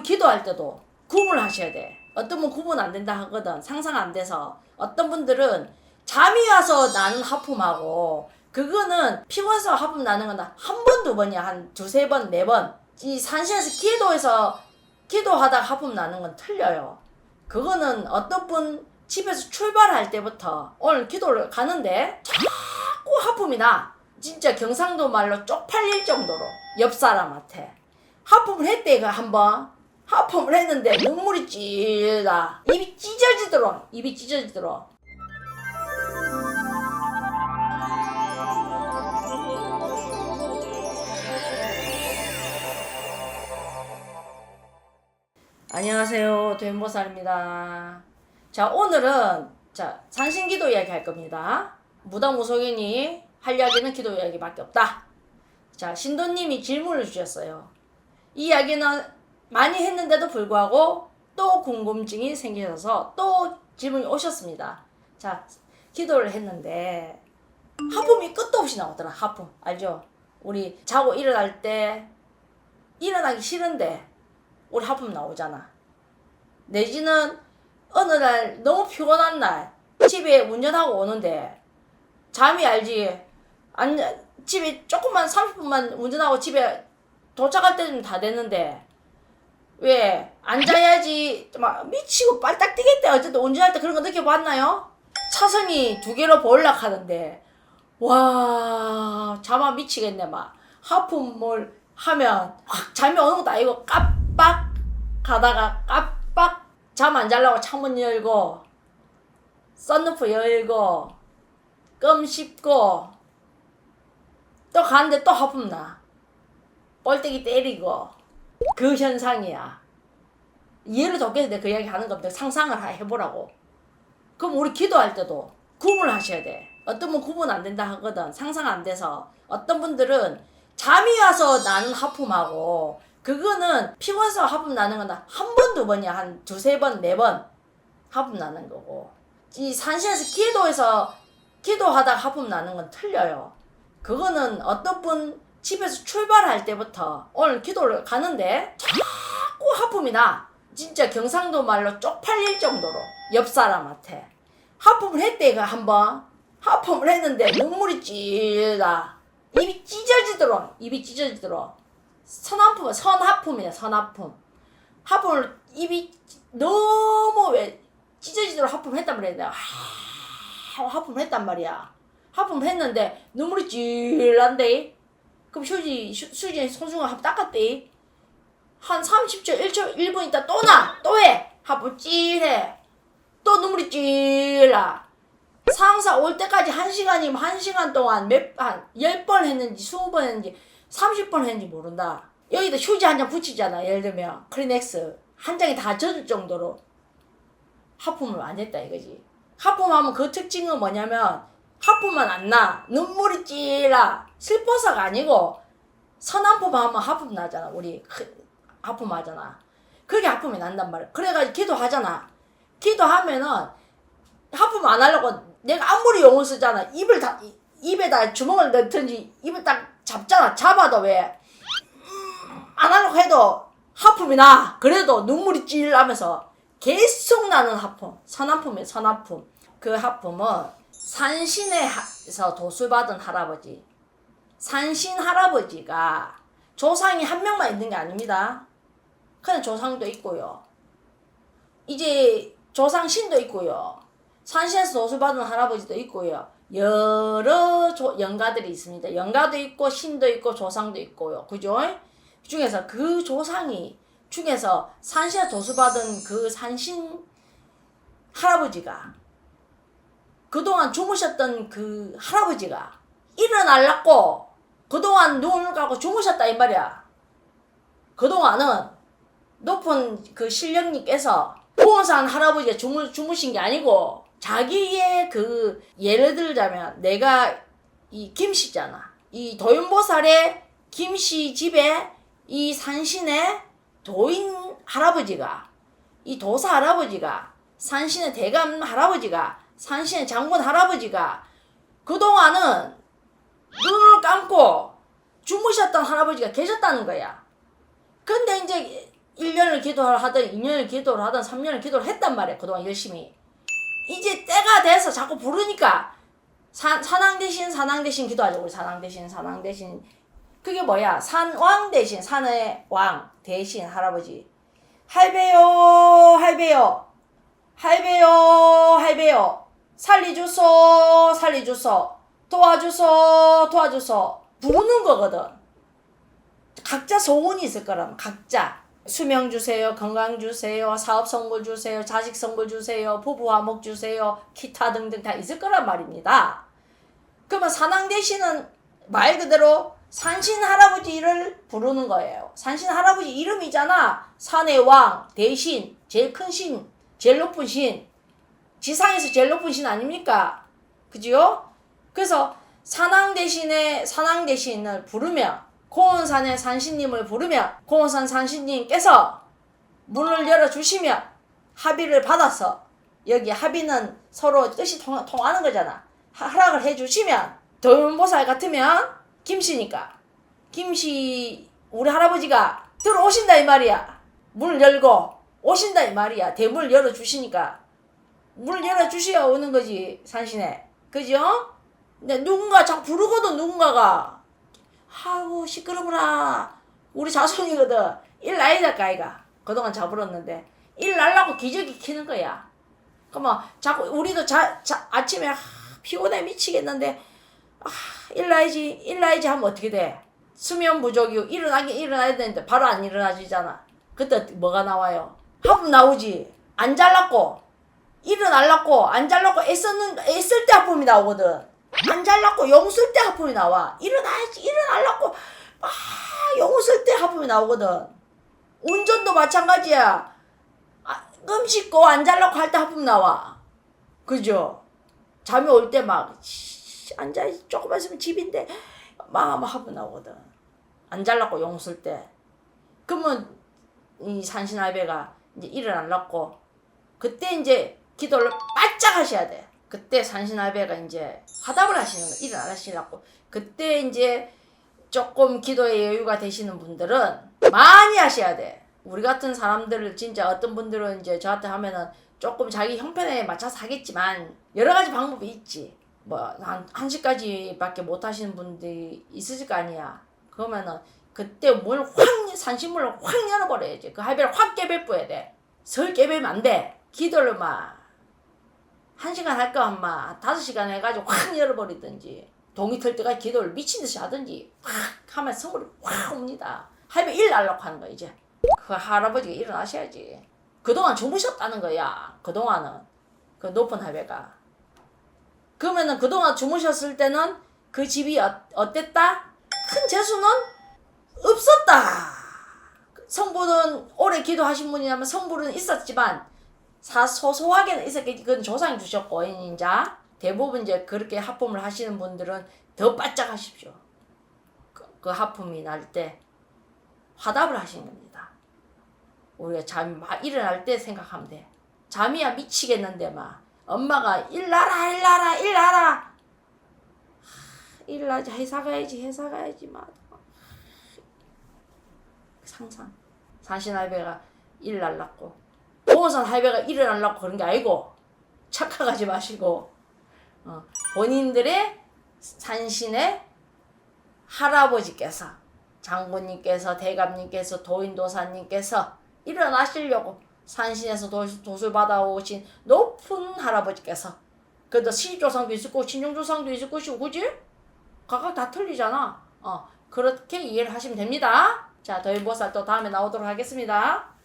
우리 기도할 때도 구분을 하셔야 돼. 어떤 분 구분 안 된다 하거든. 상상 안 돼서. 어떤 분들은 잠이 와서 나는 하품하고 그거는 피곤해서 하품 나는 건 한 번, 두 번이야. 한 두세 번, 네 번. 이 산신에서 기도해서 기도하다가 하품 나는 건 틀려요. 그거는 어떤 분 집에서 출발할 때부터 오늘 기도를 가는데 자꾸 하품이 나. 진짜 경상도 말로 쪽팔릴 정도로 옆 사람한테 하품을 했대 그 한번 하품을 했는데 눈물이 찔나 입이 찢어지도록 입이 찢어지도록 안녕하세요. 된보살입니다. 자 오늘은 자 산신기도 이야기 할 겁니다. 무당무속인이 할 이야기는 기도 이야기밖에 없다. 자 신도님이 질문을 주셨어요. 이 이야기는 많이 했는데도 불구하고 또 궁금증이 생기셔서 또 질문이 오셨습니다 자 기도를 했는데 하품이 끝도 없이 나오더라 하품 알죠 우리 자고 일어날 때 일어나기 싫은데 우리 하품 나오잖아. 내지는 어느 날 너무 피곤한 날 집에 운전하고 오는데 잠이 알지. 안 집에 조금만 30분만 운전하고 집에 도착할 때쯤 다 됐는데 왜? 앉아야지. 막 미치고 빨딱 뛰겠대. 어쨌든 운전할 때 그런 거 느껴봤나요? 차선이 두 개로 볼락하는데. 와 잠아 미치겠네 막. 하품을 하면 확 잠이 오는 것도 아니고 깜빡 가다가 깜빡 잠 안 자려고 창문 열고 썬루프 열고 껌 씹고 또 가는데 또 하품 나. 뻘떼기 때리고 그 현상이야. 이해를 돕겠는데그 이야기 하는 겁니다. 상상을 하- 해보라고. 그럼 우리 기도할 때도 구분을 하셔야 돼. 어떤 분 구분 안 된다 하거든. 상상 안 돼서. 어떤 분들은 잠이 와서 나는 하품하고 그거는 피곤해서 하품 나는 건 한 번, 두 번이야. 한 두세 번, 네 번 하품 나는 거고. 이 산신에서 기도해서 기도하다가 하품 나는 건 틀려요. 그거는 어떤 분 집에서 출발할 때부터 오늘 기도를 가는데 자꾸 하품이 나. 진짜 경상도 말로 쪽팔릴 정도로 옆 사람한테 하품을 했대 그 한번. 하품을 했는데 눈물이 찔나 입이 찢어지도록 입이 찢어지도록 선하품 선하품이야 선하품. 하품을 입이 너무 왜 찢어지도록 하품을 했단 말이야 하, 하품을 했단 말이야. 하품을 했는데 눈물이 찔난데 그럼 휴지 휴- 수지 손수건 한번 닦았대 한 30초 1초 1분 있다 또 나 또 해 하품 찔해 또 눈물이 찔나 상사 올 때까지 한 시간이면 한 시간 동안 몇, 한, 열번 했는지, 스무 번 했는지, 삼십 번 했는지 모른다. 여기다 휴지 한 장 붙이잖아. 예를 들면, 크리넥스. 한 장이 다 젖을 정도로 하품을 안 했다 이거지. 하품하면 그 특징은 뭐냐면, 하품만 안 나. 눈물이 찔라. 슬퍼서가 아니고, 선한품 하면 하품 나잖아. 우리, 크- 하품 하잖아. 그게 하품이 난단 말이야. 그래가지고 기도하잖아. 기도하면은, 하품 안 하려고 내가 아무리 용을 쓰잖아. 입을 다 이- 입에다 주먹을 넣든지 입을 딱 잡잖아. 잡아도 왜 안 하려고 해도 하품이 나. 그래도 눈물이 찔하면서 계속 나는 하품. 선하품이에요. 선하품. 그 하품은 산신에서 도수받은 할아버지. 산신 할아버지가 조상이 한 명만 있는 게 아닙니다. 그냥 조상도 있고요. 이제 조상 신도 있고요. 산시에서 도수받은 할아버지도 있고요. 여러 조, 영가들이 있습니다. 영가도 있고 신도 있고 조상도 있고요. 그죠? 그 중에서 그 조상이 중에서 산시에 도수받은 그 산신 할아버지가 그동안 주무셨던 그 할아버지가 일어날라고 그동안 눈을 감고 주무셨다 이 말이야. 그동안은 높은 그 신령님께서 후원산 할아버지가 주무, 주무신 게 아니고 자기의 그 예를 들자면 내가 이 김씨잖아. 이 도윤보살의 김씨 집에 이 산신의 도인 할아버지가 이 도사 할아버지가 산신의 대감 할아버지가 산신의 장군 할아버지가 그동안은 눈을 감고 주무셨던 할아버지가 계셨다는 거야. 근데 이제 1년을 기도를 하든 2년을 기도를 하든 3년을 기도를 했단 말이야. 그동안 열심히. 이제 때가 돼서 자꾸 부르니까 사, 산왕 대신 산왕 대신 기도하죠. 우리 산왕 대신 산왕 대신 그게 뭐야? 산왕 대신 산의 왕 대신 할아버지. 할배요 할배요 할배요 할배요 살리주소 살리주소 도와주소 도와주소 부르는 거거든. 각자 소원이 있을 거라면 각자 수명 주세요, 건강 주세요, 사업 선물 주세요, 자식 선물 주세요, 부부 화목 주세요, 기타 등등 다 있을 거란 말입니다. 그러면 산왕 대신은 말 그대로 산신 할아버지를 부르는 거예요. 산신 할아버지 이름이잖아. 산의 왕, 대신, 제일 큰 신, 제일 높은 신, 지상에서 제일 높은 신 아닙니까? 그지요? 그래서 산왕 대신에 산왕 대신을 부르면 고원산의 산신님을 부르면 고원산 산신님께서 문을 열어주시면 합의를 받아서 여기 합의는 서로 뜻이 통, 통하는 거잖아. 하- 허락을 해주시면 도윤보살 같으면 김씨니까 김씨 우리 할아버지가 들어오신다 이 말이야. 문을 열고 오신다 이 말이야. 대문을 열어주시니까 문을 열어주셔야 오는 거지 산신에. 그죠? 근데 누군가 자꾸 부르거든 누군가가 아우 시끄러워라. 우리 자손이거든. 일 나야 될까 아이가? 그동안 잡으렀는데. 일 날라고 기저귀 키는 거야. 그러면 자꾸 우리도 자, 자 아침에 아, 피곤해 미치겠는데. 아, 일 나야지 일 나야지 하면 어떻게 돼? 수면 부족이고 일어나긴 일어나야 되는데 바로 안 일어나지잖아. 그때 뭐가 나와요? 하품 나오지. 안 잘랐고 일어날랐고 안 잘랐고 애쓰는 애쓸 때 하품이 나오거든. 안 잘랐고 용 쓸 때 하품이 나와. 일어나야지 일어날랐고 아 용쓸 때 하품이 나오거든. 운전도 마찬가지야. 아, 끔 씻고 안 잘랐고 할 때 하품 나와. 그죠? 잠이 올 때 막 앉아 조금만 있으면 집인데 막, 막 하품 나오거든. 안 잘랐고 용 쓸 때. 그러면 이 산신할배가 이제 일어날랐고 그때 이제 기도를 바짝 하셔야 돼. 그때 산신할배가 이제 화답을 하시는 거, 일을 안 하시려고. 그때 이제 조금 기도에 여유가 되시는 분들은 많이 하셔야 돼. 우리 같은 사람들을 진짜 어떤 분들은 이제 저한테 하면은 조금 자기 형편에 맞춰서 하겠지만 여러 가지 방법이 있지. 뭐한 1시까지밖에 못 하시는 분들이 있으실 거 아니야. 그러면은 그때 문을 확 산신문을 확 열어버려야지. 그 할배를 확 깨배뿌야 돼. 설 깨배면 안 돼. 기도를 막 한 시간 할까 엄마 다섯 시간 해가지고 확 열어버리든지 동이 틀 때까지 기도를 미친 듯이 하든지 확 하면 선물이 확 옵니다. 할배 일 날라고 하는 거야 이제. 그 할아버지가 일어나셔야지. 그동안 주무셨다는 거야. 그동안은 그 높은 할배가. 그러면은 그동안 주무셨을 때는 그 집이 어, 어땠다? 큰 재수는 없었다. 성부는 오래 기도하신 분이라면 성부는 있었지만 사 소소하게는 있었겠지. 그건 조상이 주셨고 인자 대부분 이제 그렇게 하품을 하시는 분들은 더 바짝 하십시오. 그, 그 하품이 날 때 화답을 하시는 겁니다. 우리가 잠이 막 일어날 때 생각하면 돼. 잠이야 미치겠는데 막 엄마가 일나라 일나라 일나라 하, 일나지 회사 가야지 회사 가야지 막 상상 산신 할배가 일 날랐고 보호산 할배가 날랐고 그런 게 아니고 착각하지 마시고 어, 본인들의 산신의 할아버지께서 장군님께서 대감님께서 도인도사님께서 일어나시려고 산신에서 도, 도술 받아오신 높은 할아버지께서 그래도 시조상도 있을 거고 친정조상도 있을 것이고 그지? 각각 다 틀리잖아. 어 그렇게 이해를 하시면 됩니다. 자 더인보살 또 다음에 나오도록 하겠습니다